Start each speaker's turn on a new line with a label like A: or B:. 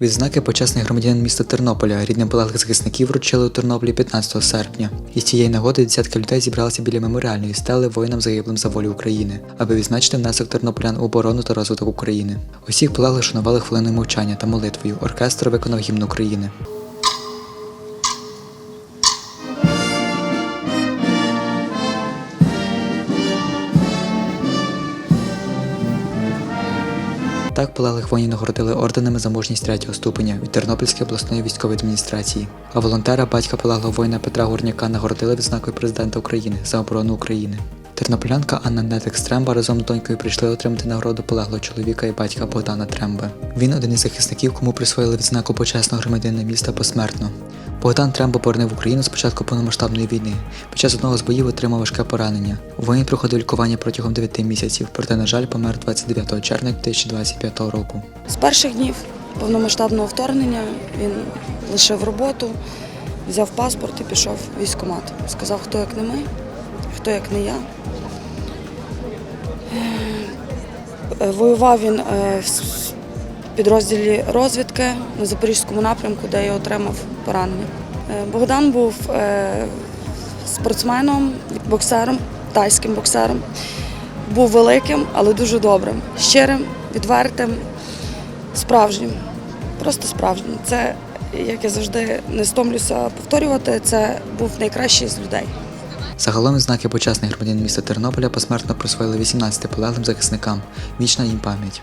A: Відзнаки почесних громадян міста Тернополя рідним полеглих захисників вручили у Тернополі 15 серпня. І з цієї нагоди десятки людей зібралися біля меморіальної стели воїнам загиблим за волю України, аби відзначити внесок тернополян у оборону та розвиток України. Усіх полеглих шанували хвилиною мовчання та молитвою. Оркестр виконав гімн України. Так полеглих воїнів нагородили орденами за мужність третього ступеня від Тернопільської обласної військової адміністрації. А волонтера батька полеглого воїна Петра Гурняка нагородили відзнакою президента України за оборону України. Тернополянка Анна Нетик Стремба разом з донькою прийшли отримати нагороду полеглого чоловіка і батька Богдана Тремби. Він один із захисників, кому присвоїли відзнаку почесного громадянина міста посмертно. Богдан Тремба повернув Україну з початку повномасштабної війни. Під час одного з боїв отримав важке поранення. Воїн проходив лікування протягом 9 місяців, проте, на жаль, помер 29 червня 2025 року.
B: З перших днів повномасштабного вторгнення він лишив роботу, взяв паспорт і пішов в військкомат. Сказав, хто як не ми, хто як не я. Е, Воював він е, підрозділі розвідки на Запорізькому напрямку, де я отримав поранення. Е, Богдан був е, спортсменом, боксером, тайським боксером. Був великим, але дуже добрим, щирим, відвертим, справжнім. Просто справжнім. Це, як я завжди не стомлюся повторювати, це був найкращий з людей.
A: Загалом знаки почесних громадян міста Тернополя посмертно присвоїли 18 полеглим захисникам. Вічна їм пам'ять.